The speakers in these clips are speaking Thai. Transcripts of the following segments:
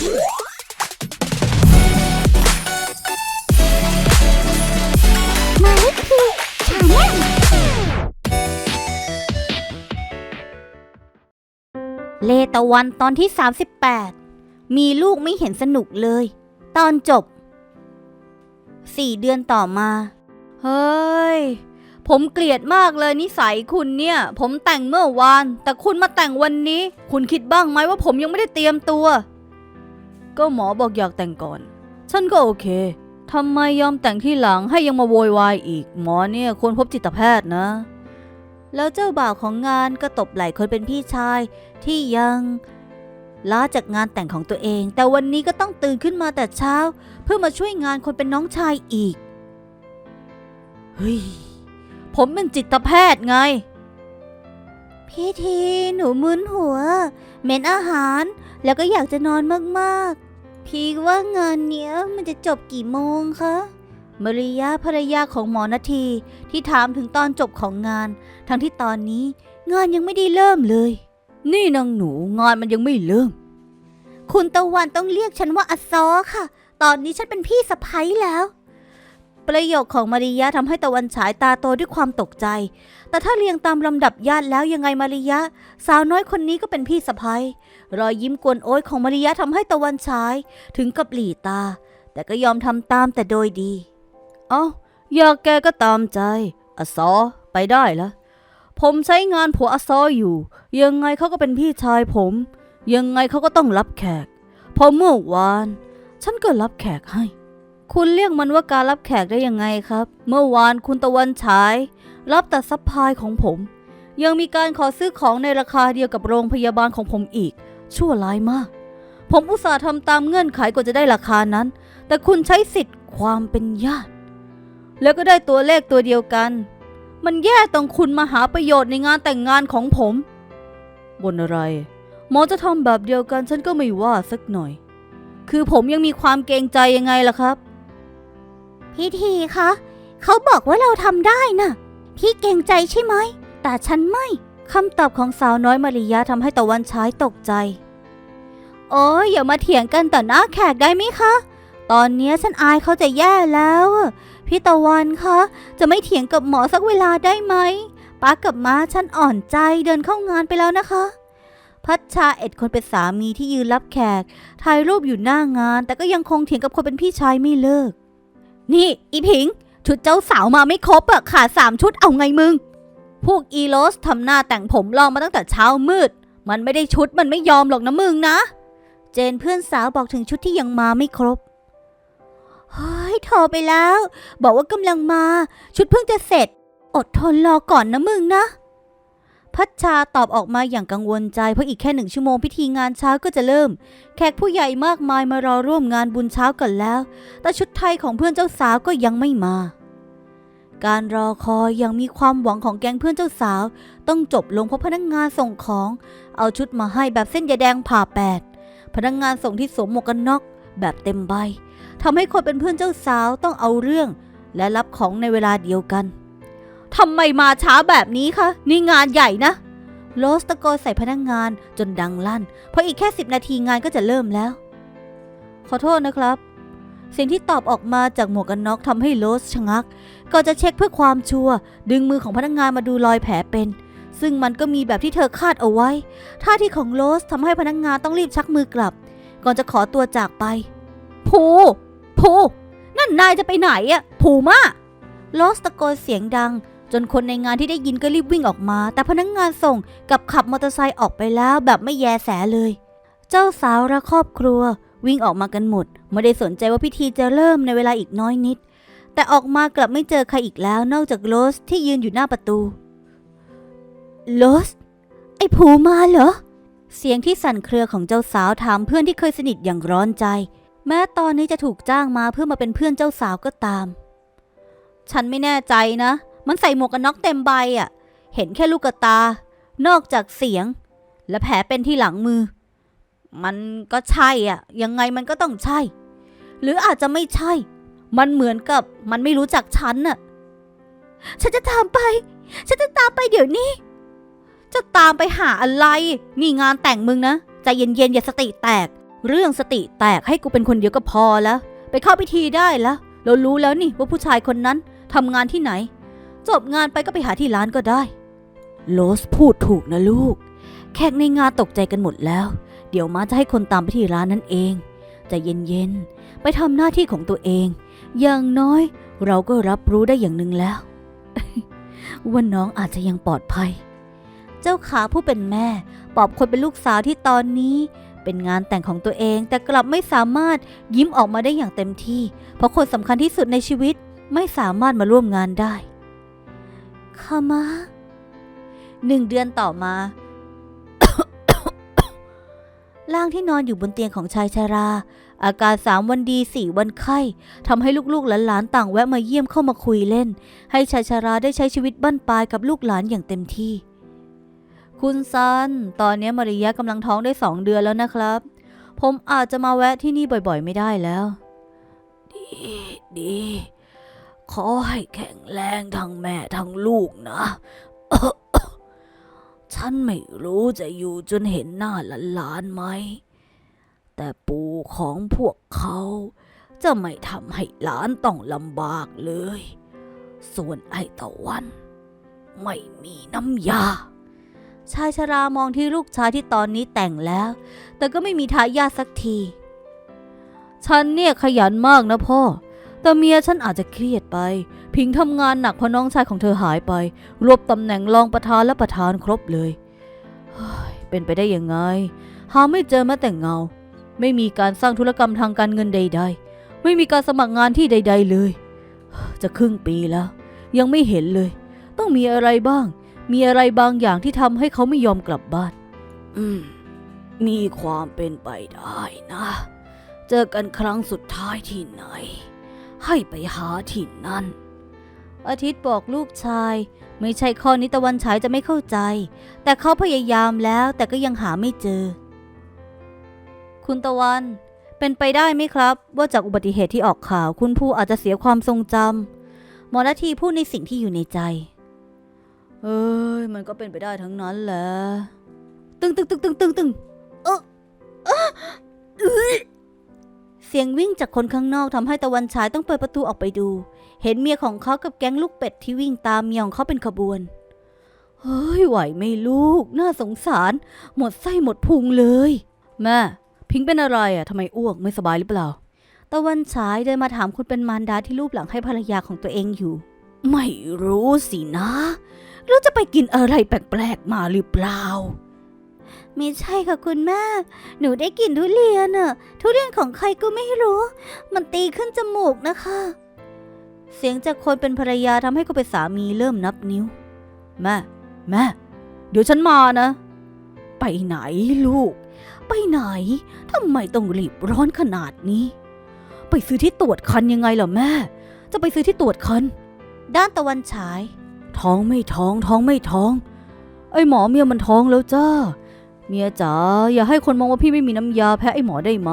มาลิคีชาแนลเลตะวันตอนที่ 38 มีลูกไม่เห็นสนุกเลย ตอนจบ สี่เดือนต่อมา เฮ้ย ผมเกลียดมากเลยนิสัยคุณเนี่ย ผมแต่งเมื่อวาน แต่คุณมาแต่งวันนี้ คุณคิดบ้างไหมว่าผมยังไม่ได้เตรียมตัว ก็หมอบอกอยากแต่งก่อน ฉันก็โอเคทำไมยอมแต่งที่หลังให้ยังมาโวยวายอีก หมอเนี่ยควรพบจิตแพทย์นะ แล้วเจ้าบ่าวของงานก็ตบไหล่คนเป็นพี่ชายที่ยังล้าจากงานแต่งของตัวเอง แต่วันนี้ก็ต้องตื่นขึ้นมาแต่เช้า เพื่อมาช่วยงานคนเป็นน้องชายอีกเฮ้ยผมเป็นจิตแพทย์ไง พี่ทีหนูมึนหัวเหม็นอาหารแล้วก็อยากจะนอนมากๆ พี่ว่างานเนี้ยมันจะจบกี่โมงคะมาริยาภรรยาของหมอนาทีที่ถามถึงตอนจบของงาน ทั้งที่ตอนนี้งานยังไม่ได้เริ่มเลย นี่นางหนูงานมันยังไม่เริ่ม คุณตะวันต้องเรียกฉันว่าอซอค่ะ ตอนนี้ฉันเป็นพี่สะพ้ยแล้ว ประโยคของมาริยะทำให้ตะวันฉายตาโตด้วยความตกใจ แต่ถ้าเรียงตามลำดับญาติแล้วยังไงมาริยะ สาวน้อยคนนี้ก็เป็นพี่สะพ้ยรอยยิ้มกวนโอ๊ยของมาริยะทำให้ตะวันฉายถึงกับหลีตา แต่ก็ยอมทำตามแต่โดยดี เอ้าอยากแกก็ตามใจอซอไปได้ละผมใช้งานผัวอซออยู่ ยังไงเขาก็เป็นพี่ชายผม ยังไงเขาก็ต้องรับแขก พอเมื่อวาน ฉันก็รับแขกให้ คุณเรียกมันว่าการรับแขกได้ยังไงครับ เมื่อวานคุณตะวันฉาย รับแต่ซัพพลายของผม ยังมีการขอซื้อของในราคาเดียวกับโรงพยาบาลของผมอีก ชั่วร้ายมาก ผมอุตส่าห์ทำตามเงื่อนไขกว่าจะได้ราคานั้น แต่คุณใช้สิทธิ์ความเป็นญาติ แล้วก็ได้ตัวเลขตัวเดียวกัน มันแย่ตรงคุณมาหาประโยชน์ในงานแต่งงานของผมบนอะไร หมอจะทำแบบเดียวกันฉันก็ไม่ว่าสักหน่อย คือผมยังมีความเกรงใจยังไงล่ะครับ พี่ทีคะเขาบอกว่าเราทำได้นะ่ะ พี่เกรงใจใช่ไหม แต่ฉันไม่คำตอบของสาวน้อยมาริยาทำให้ตะวันฉายตกใจ โอ้ยอย่ามาเถียงกันต่อหน้าแขกได้ไหมคะ ตอนนี้ฉันอายเขาจะแย่แล้ว พี่ตะวันคะ จะไม่เถียงกับหมอสักเวลาได้ไหมป้ากับม้าฉันอ่อนใจเดินเข้างานไปแล้วนะคะ พัชชาเอ็ดคนเป็นสามีที่ยืนรับแขกถ่ายรูปอยู่หน้างาน แต่ก็ยังคงเถียงกับคนเป็นพี่ชายไม่เลิก นี่ อีผิง ชุดเจ้าสาวมาไม่ครบอะขาดสามชุดเอาไงมึง พวกอีโลสทำหน้าแต่งผมรอมาตั้งแต่เช้ามืด มันไม่ได้ชุดมันไม่ยอมหรอกนะมึงนะ เจนเพื่อนสาวบอกถึงชุดที่ยังมาไม่ครบเฮ้ยโทรไปแล้ว บอกว่ากำลังมา ชุดเพิ่งจะเสร็จ อดทนรอก่อนนะมึงนะ พัชชาตอบออกมาอย่างกังวลใจเพราะอีกแค่หนึ่งชั่วโมงพิธีงานเช้าก็จะเริ่ม แขกผู้ใหญ่มากมายมารอร่วมงานบุญเช้ากันแล้ว แต่ชุดไทยของเพื่อนเจ้าสาวก็ยังไม่มา การรอคอยยังมีความหวังของแก๊งเพื่อนเจ้าสาว ต้องจบลงเพราะพนักงงานส่งของ เอาชุดมาให้แบบเส้นยาแดงผ่าแปดพนักงงานส่งที่สวมหมวกกันน็อกแบบเต็มใบทำให้คนเป็นเพื่อนเจ้าสาวต้องเอาเรื่อง และรับของในเวลาเดียวกัน ทำไมมาช้าแบบนี้คะ นี่งานใหญ่นะโรสตะโกนใส่พนักงงานจนดังลั่น เพราะอีกแค่สิบนาทีงานก็จะเริ่มแล้ว ขอโทษนะครับ เสียงที่ตอบออกมาจากหมวกกันน็อกทำให้โรสชะงัก ก็จะเช็คเพื่อความชัวร์ดึงมือของพนักงงานมาดูรอยแผลเป็น ซึ่งมันก็มีแบบที่เธอคาดเอาไว้ ท่าทีของโรสทำให้พนักงงานต้องรีบชักมือกลับ ก่อนจะขอตัวจากไปภูภูนั่นนายจะไปไหนอะภูมาโรสตะโกนเสียงดัง จนคนในงานที่ได้ยินก็รีบวิ่งออกมา แต่พนักงงานส่งกับขับมอเตอร์ไซค์ออกไปแล้วแบบไม่แยแสเลย เจ้าสาวและครอบครัว วิ่งออกมากันหมด ไม่ได้สนใจว่าพิธีจะเริ่มในเวลาอีกน้อยนิด แต่ออกมากลับไม่เจอใครอีกแล้วนอกจากโรสที่ยืนอยู่หน้าประตูโรสไอ้ภูมาเหรอ เสียงที่สั่นเครือของเจ้าสาวถามเพื่อนที่เคยสนิทอย่างร้อนใจ แม้ตอนนี้จะถูกจ้างมาเพื่อมาเป็นเพื่อนเจ้าสาวก็ตาม ฉันไม่แน่ใจนะ มันใส่หมวกกันน็อกเต็มใบอะ่ะ เห็นแค่ลูกตา นอกจากเสียง และแผลเป็นที่หลังมือ มันก็ใช่อะ ยังไงมันก็ต้องใช่ หรืออาจจะไม่ใช่ มันเหมือนกับมันไม่รู้จักฉันน่ะ ฉันจะตามไป ฉันจะตามไปเดี๋ยวนี้ จะตามไปหาอะไร นี่งานแต่งมึงนะ ใจเย็นๆอย่าสติแตก เรื่องสติแตกให้กูเป็นคนเดียวก็พอแล้ว ไปเข้าพิธีได้แล้วเรารู้แล้วนี่ว่าผู้ชายคนนั้นทำงานที่ไหน จบงานไปก็ไปหาที่ร้านก็ได้ โลสพูดถูกนะลูก แขกในงานตกใจกันหมดแล้ว เดี๋ยวมาจะให้คนตามไปที่ร้านนั่นเองใจเย็นๆ ไปทำหน้าที่ของตัวเอง อย่างน้อยเราก็รับรู้ได้อย่างหนึ่งแล้ว ว่าน้องอาจจะยังปลอดภัย เจ้าขาผู้เป็นแม่ปอบคนเป็นลูกสาวที่ตอนนี้ เป็นงานแต่งของตัวเองแต่กลับไม่สามารถยิ้มออกมาได้อย่างเต็มที่ เพราะคนสำคัญที่สุดในชีวิตไม่สามารถมาร่วมงานได้ คามาหนึ่งเดือนต่อมา ร่างที่นอนอยู่บนเตียงของชายชารา อาการสามวันดีสี่วันไข้ทำให้ลูกๆหลานๆต่างแวะมาเยี่ยมเข้ามาคุยเล่น ให้ชายชาราได้ใช้ชีวิตบั้นปลายกับลูกหลานอย่างเต็มที่ คุณซัน ตอนนี้มาริยะกำลังท้องได้สองเดือนแล้วนะครับ ผมอาจจะมาแวะที่นี่บ่อยๆ ไม่ได้แล้ว ดีดี ขอให้แข็งแรงทั้งแม่ทั้งลูกนะ ฉันไม่รู้จะอยู่จนเห็นหน้าหลานๆไหม แต่ปู่ของพวกเขา จะไม่ทำให้หลานต้องลำบากเลย ส่วนไอตะวัน ไม่มีน้ำยาชายชรามองที่ลูกชายที่ตอนนี้แต่งแล้ว แต่ก็ไม่มีทายาทสักที ฉันเนี่ยขยันมากนะพ่อ แต่เมียฉันอาจจะเครียดไป พิงทำงานหนักเพราะน้องชายของเธอหายไป รวบตำแหน่งรองประธานและประธานครบเลยเฮ้ยเป็นไปได้ยังไง หาไม่เจอแม้แต่เงา ไม่มีการสร้างธุรกรรมทางการเงินใด ๆ ไม่มีการสมัครงานที่ใด ๆ เลย จะครึ่งปีแล้ว ยังไม่เห็นเลย ต้องมีอะไรบ้าง มีอะไรบางอย่างที่ทำให้เขาไม่ยอมกลับบ้าน อืม มีความเป็นไปได้นะ เจอกันครั้งสุดท้ายที่ไหน ให้ไปหาที่นั่น อาทิตย์บอกลูกชาย ไม่ใช่ข้อนี้ตะวันฉายจะไม่เข้าใจ แต่เขาพยายามแล้วแต่ก็ยังหาไม่เจอ คุณตะวันเป็นไปได้ไหมครับ ว่าจากอุบัติเหตุที่ออกข่าว คุณผู้อาจจะเสียความทรงจำหมอนาทีพูดในสิ่งที่อยู่ในใจ เอ้ยมันก็เป็นไปได้ทั้งนั้นแหละตึงตึงตึงตึงตึงตึงเออเออ เอ้ยเสียงวิ่งจากคนข้างนอกทำให้ตะวันฉายต้องเปิดประตูออกไปดู เห็นเมียของเขากับแก๊งลูกเป็ดที่วิ่งตามเมียของเขาเป็นขบวน เฮ้ยไหวไหม่ลูก น่าสงสาร หมดไส้หมดพุงเลย แม่ พิงค์เป็นอะไรอะทำไมอ้วกไม่สบายหรือเปล่า ตะวันฉายเดินมาถามคนเป็นมารดาที่รูปหลังให้ภรรยาของตัวเองอยู่ ไม่รู้สินะ แล้วจะไปกินอะไรแปลกๆมาหรือเปล่า ไม่ใช่ค่ะคุณแม่ หนูได้กลิ่นทุเรียนอะทุเรียนของใครก็ไม่รู้ มันตีขึ้นจมูกนะคะ เสียงจากคนเป็นภรรยาทำให้คนเป็นสามีเริ่มนับนิ้ว แม่ แม่ เดี๋ยวฉันมานะ ไปไหนลูก ไปไหนทำไมต้องรีบร้อนขนาดนี้ ไปซื้อที่ตรวจคันยังไงล่ะแม่ จะไปซื้อที่ตรวจคัน ด้านตะวันฉาย ท้องไม่ท้องท้องไม่ท้อง ไอ้หมอเมียมันท้องแล้วจ้า เมียจ๋าอย่าให้คนมองว่าพี่ไม่มีน้ำยาแพ้ไอ้หมอได้ไหม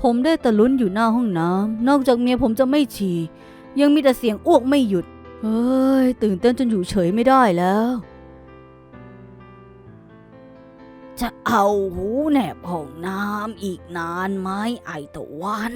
ผมได้แต่ลุ้นอยู่หน้าห้องน้ำนอกจากเมียผมจะไม่ฉี่ยังมีแต่เสียงอ้วกไม่หยุดเฮ้ย ตื่นเต้นจนอยู่เฉยไม่ได้แล้ว จะเอาหูแหนบห้องน้ำอีกนานไหมไอตะวัน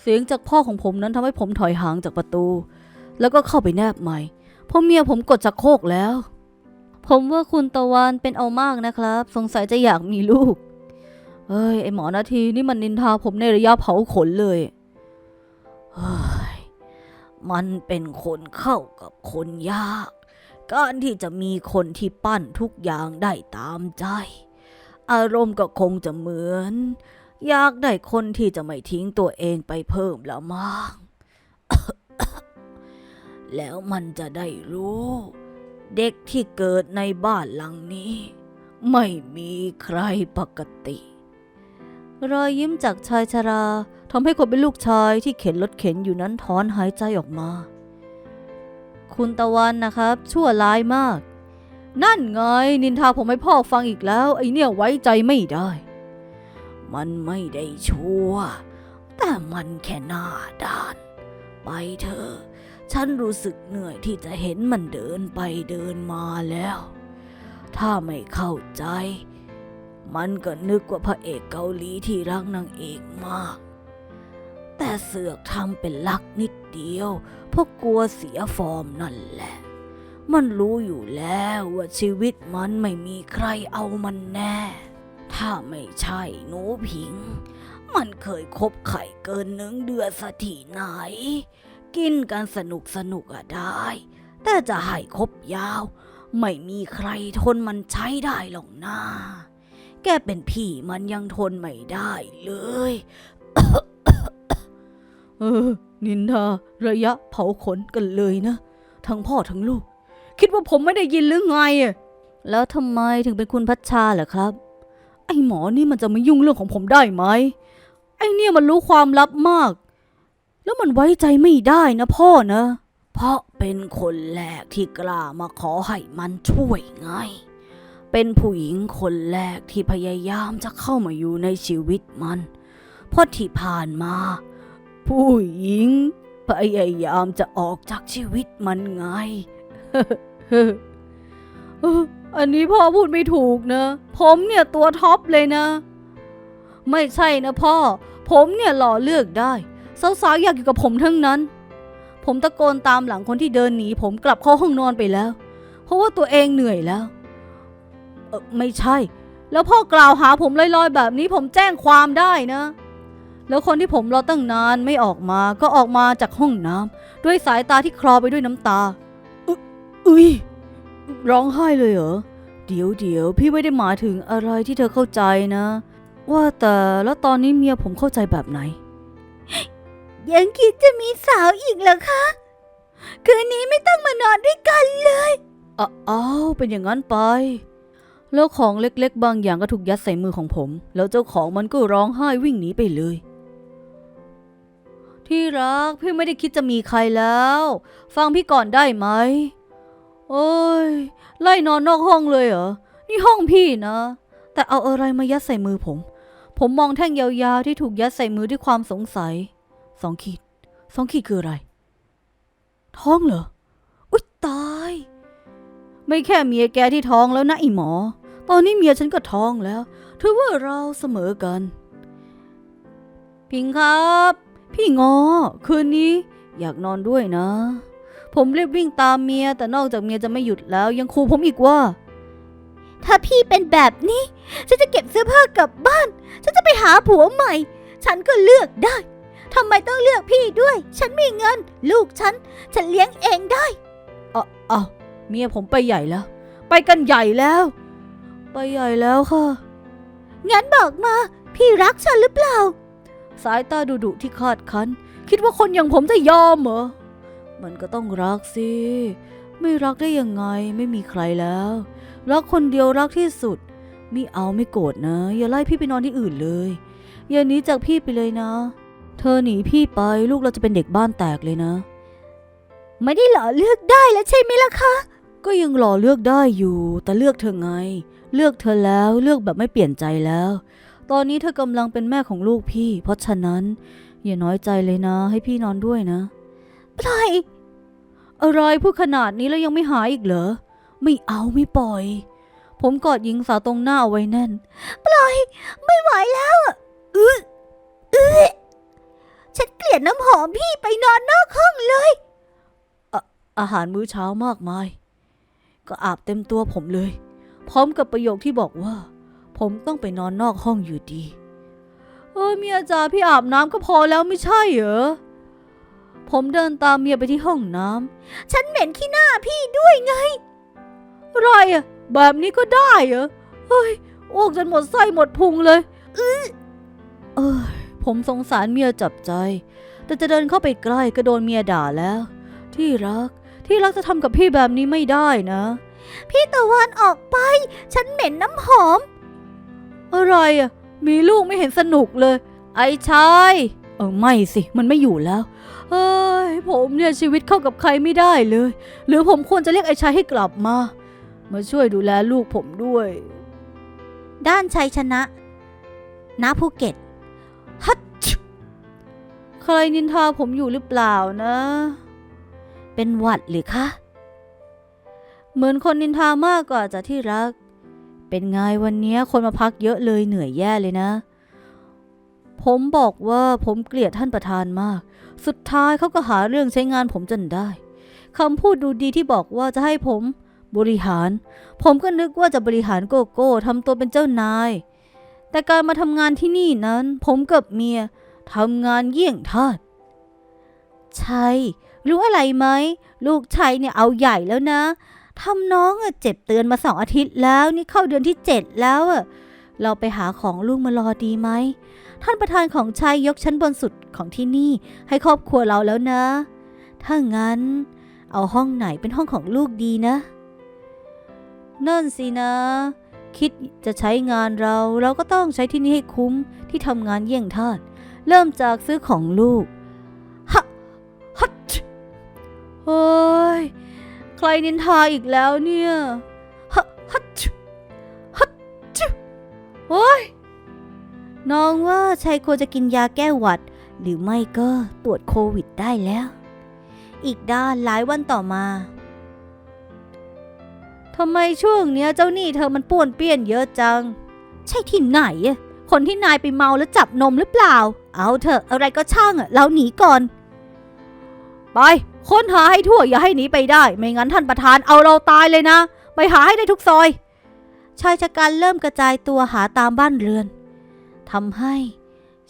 เสียงจากพ่อของผมนั้นทำให้ผมถอยห่างจากประตู แล้วก็เข้าไปแนบใหม่เพราะเมียผมกดชักโครกแล้ว ผมว่าคุณตะวันเป็นเอามากนะครับ สงสัยจะอยากมีลูก เอ้ย ไอหมอนาทีนี่มันนินทาผมในระยะเผาขนเลยเฮ้ยมันเป็นคนเข้ากับคนยาก การที่จะมีคนที่ปั้นทุกอย่างได้ตามใจ อารมณ์ก็คงจะเหมือน อยากได้คนที่จะไม่ทิ้งตัวเองไปเพิ่มละมั้งแล้วมันจะได้รู้ เด็กที่เกิดในบ้านหลังนี้ ไม่มีใครปกติ รอยยิ้มจากชายชราทำให้คนเป็นลูกชายที่เข็นรถเข็นอยู่นั้นถอนหายใจออกมา คุณตะวันนะครับ ชั่วร้ายมาก นั่นไงนินทาผมให้พ่อฟังอีกแล้ว ไอเนี่ยไว้ใจไม่ได้ มันไม่ได้ชั่ว แต่มันแค่หน้าด้าน ไปเถอะ ฉันรู้สึกเหนื่อยที่จะเห็นมันเดินไปเดินมาแล้ว ถ้าไม่เข้าใจ มันก็นึกว่าพระเอกเกาหลีที่รักนางเอกมาก แต่เสือกทำเป็นรักนิดเดียว เพราะกลัวเสียฟอร์มนั่นแหละ มันรู้อยู่แล้วว่าชีวิตมันไม่มีใครเอามันแน่ ถ้าไม่ใช่หนูผิง มันเคยคบไข่เกินหนึ่งเดือนสถีไหน กินกันสนุกสนุกอะได้ แต่จะให้คบยาว ไม่มีใครทนมันใช้ได้หรอกนะแกเป็นพี่มันยังทนไม่ได้เลยเออนินทาระยะเผาขนกันเลยนะ ทั้งพ่อทั้งลูก คิดว่าผมไม่ได้ยินหรือไงอะแล้วทำไมถึงเป็นคุณพัชชาเหรอครับ ไอ้หมอนี่มันจะไม่ยุ่งเรื่องของผมได้ไหม ไอ้เนี่ยมันรู้ความลับมาก แล้วมันไว้ใจไม่ได้นะพ่อนะ เพราะเป็นคนแรกที่กล้ามาขอให้มันช่วยไง เป็นผู้หญิงคนแรกที่พยายามจะเข้ามาอยู่ในชีวิตมัน เพราะที่ผ่านมา ผู้หญิงพยายามจะออกจากชีวิตมันไงอออันนี้พ่อพูดไม่ถูกนะ ผมเนี่ยตัวท็อปเลยนะ ไม่ใช่นะพ่อ ผมเนี่ยหล่อเลือกได้ สาวๆอยากอยู่กับผมทั้งนั้น ผมตะโกนตามหลังคนที่เดินหนีผมกลับเข้าห้องนอนไปแล้ว เพราะว่าตัวเองเหนื่อยแล้ว เออไม่ใช่ แล้วพ่อกล่าวหาผมลอยๆ แบบนี้ผมแจ้งความได้นะ แล้วคนที่ผมรอตั้งนานไม่ออกมาก็ออกมาจากห้องน้ำด้วยสายตาที่คลอไปด้วยน้ำตาอุ้ยร้องไห้เลยเหรอเดี๋ยวเดี๋ยวพี่ไม่ได้หมายถึงอะไรที่เธอเข้าใจนะ ว่าแต่แล้วตอนนี้เมียผมเข้าใจแบบไหน ยังคิดจะมีสาวอีกเหรอคะ คืนนี้ไม่ต้องมานอนด้วยกันเลยอ้าวเป็นอย่างนั้นไป แล้วของเล็กๆ บางอย่างก็ถูกยัดใส่มือของผม แล้วเจ้าของมันก็ร้องไห้วิ่งหนีไปเลย ที่รักพี่ไม่ได้คิดจะมีใครแล้ว ฟังพี่ก่อนได้ไหม โอ้ย ไล่นอนนอกห้องเลยเหรอ นี่ห้องพี่นะ แต่เอาอะไรมายัดใส่มือผม ผมมองแท่งยาวๆที่ถูกยัดใส่มือด้วยความสงสัย สองขีดสองขีดคืออะไร ท้องเหรอ อุ๊ย ตาย ไม่แค่เมียแกที่ท้องแล้วนะไอหมอ ตอนนี้เมียฉันก็ท้องแล้วถือว่าเราเสมอกัน พิงครับ พี่งอ คืนนี้ อยากนอนด้วยนะ ผมเรียบวิ่งตามเมีย แต่นอกจากเมียจะไม่หยุดแล้ว ยังขู่ผมอีกว่า ถ้าพี่เป็นแบบนี้ ฉันจะเก็บเสื้อผ้ากลับบ้าน ฉันจะไปหาผัวใหม่ ฉันก็เลือกได้ ทำไมต้องเลือกพี่ด้วย ฉันมีเงิน ลูกฉัน ฉันเลี้ยงเองได้เอ้าเอ้าเมียผมไปใหญ่แล้ว ไปกันใหญ่แล้ว ไปใหญ่แล้วค่ะ งั้นบอกมา พี่รักฉันหรือเปล่า สายตาดุดุๆที่คาดคัน คิดว่าคนอย่างผมจะยอมเหรอ มันก็ต้องรักสิ ไม่รักได้ยังไง ไม่มีใครแล้ว รักคนเดียวรักที่สุดไม่เอาไม่โกรธนะ อย่าไล่พี่ไปนอนที่อื่นเลย อย่าหนีจากพี่ไปเลยนะ เธอหนีพี่ไปลูกเราจะเป็นเด็กบ้านแตกเลยนะ ไม่ได้หล่อเลือกได้แล้วใช่ไหมล่ะคะ ก็ยังหล่อเลือกได้อยู่ แต่เลือกเธอไง เลือกเธอแล้วเลือกแบบไม่เปลี่ยนใจแล้ว ตอนนี้เธอกำลังเป็นแม่ของลูกพี่ เพราะฉะนั้น อย่าน้อยใจเลยนะ ให้พี่นอนด้วยนะปล่อยอะไรพูดขนาดนี้แล้วยังไม่หายอีกเหรอ ไม่เอาไม่ปล่อย ผมกอดหญิงสาวตรงหน้าเอาไว้แน่น ปล่อย ไม่ไหวแล้วอะอืออือฉันเก ลียดน้ำหอมพี่ไปนอนนอกห้องเลยอะอาหารมื้อเช้ามากมาย ก็อาบเต็มตัวผมเลย พร้อมกับประโยคที่บอกว่า ผมต้องไปนอนนอกห้องอยู่ดี เออเมียจ๋าพี่อาบน้ำก็พอแล้วไม่ใช่เหรอผมเดินตามเมียไปที่ห้องน้ำ ฉันเหม็นขี้หน้าพี่ด้วยไง อะไรอะแบบนี้ก็ได้เหรอ เฮ้ยอ้วกจนหมดไส้หมดพุงเลยอื้อเออผมสงสารเมียจับใจ แต่จะเดินเข้าไปใกล้ก็โดนเมียด่าแล้ว ที่รัก ที่รักจะทำกับพี่แบบนี้ไม่ได้นะ พี่ตะวันออกไป ฉันเหม็นน้ำหอม อะไรอะมีลูกไม่เห็นสนุกเลย ไอ้ชายเออไม่สิมันไม่อยู่แล้วเฮ้ยผมเนี่ยชีวิตเข้ากับใครไม่ได้เลย หรือผมควรจะเรียกไอ้ชายให้กลับมา มาช่วยดูแลลูกผมด้วย ด้านชัยชนะณภูเก็ตฮัตชิ ใครนินทาผมอยู่หรือเปล่านะ เป็นหวัดหรือคะ เหมือนคนนินทามากกว่าจะที่รัก เป็นไงวันนี้คนมาพักเยอะเลยเหนื่อยแย่เลยนะ ผมบอกว่าผมเกลียดท่านประธานมาก สุดท้ายเขาก็หาเรื่องใช้งานผมจนได้คำพูดดูดีที่บอกว่าจะให้ผมบริหาร ผมก็นึกว่าจะบริหารโกโก้ทำตัวเป็นเจ้านาย แต่การมาทำงานที่นี่นั้น ผมกับเมีย ทำงานเยี่ยงทาสใช่รู้อะไรไหม ลูกชายเนี่ยเอาใหญ่แล้วนะทำน้องอะเจ็บเตือนมาสองอาทิตย์แล้ว นี่เข้าเดือนที่เจ็ดแล้วอะเราไปหาของลูกมารอดีไหม ท่านประธานของชายยกชั้นบนสุดของที่นี่ให้ครอบครัวเราแล้วนะ ถ้างั้น เอาห้องไหนเป็นห้องของลูกดีนะ นั่นสินะ คิดจะใช้งานเราเราก็ต้องใช้ที่นี่ให้คุ้มที่ทำงานเยี่ยงทาส เริ่มจากซื้อของลูกฮะฮัทเฮ้ย ใครนินทาอีกแล้วเนี่ยฮะฮัทฮัทโอ้ย น้องว่าชายควรจะกินยาแก้หวัด หรือไม่ก็ตรวจโควิดได้แล้ว อีกด้านหลายวันต่อมาทำไมช่วงเนี้ยเจ้าหนี้เธอมันป้วนเปี้ยนเยอะจัง ใช่ที่ไหนอะ คนที่นายไปเมาแล้วจับนมหรือเปล่า เอาเถอะอะไรก็ช่างอะเราหนีก่อน ไปค้นหาให้ทั่วอย่าให้หนีไปได้ ไม่งั้นท่านประธานเอาเราตายเลยนะ ไปหาให้ได้ทุกซอย ชายชะกันเริ่มกระจายตัวหาตามบ้านเรือนทำให้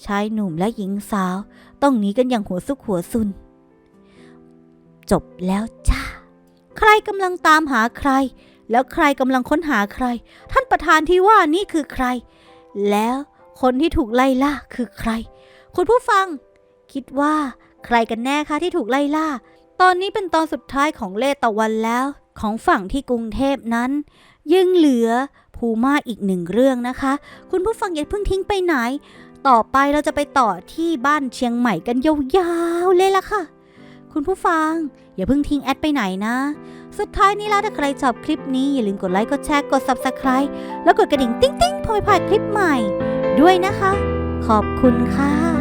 ชายหนุ่มและหญิงสาว ต้องหนีกันอย่างหัวซุกหัวซุน จบแล้วจ้า ใครกำลังตามหาใคร แล้วใครกำลังค้นหาใคร ท่านประธานที่ว่านี่คือใคร แล้ว คนที่ถูกไล่ล่าคือใคร คุณผู้ฟัง คิดว่าใครกันแน่คะที่ถูกไล่ล่า ตอนนี้เป็นตอนสุดท้ายของเล่ตะวันแล้ว ของฝั่งที่กรุงเทพนั้น ยังเหลือภูมาอีกหนึ่งเรื่องนะคะ คุณผู้ฟังอย่าเพิ่งทิ้งไปไหน ต่อไปเราจะไปต่อที่บ้านเชียงใหม่กันยาวๆเลยล่ะค่ะ คุณผู้ฟัง อย่าเพิ่งทิ้งแอดไปไหนนะ สุดท้ายนี้แล้วถ้าใครชอบคลิปนี้อย่าลืมกดไลค์กดแชร์กด Subscribe แล้วกดกระดิ่งติ๊งๆพอไม่พลาดคลิปใหม่ ด้วยนะคะ ขอบคุณค่ะ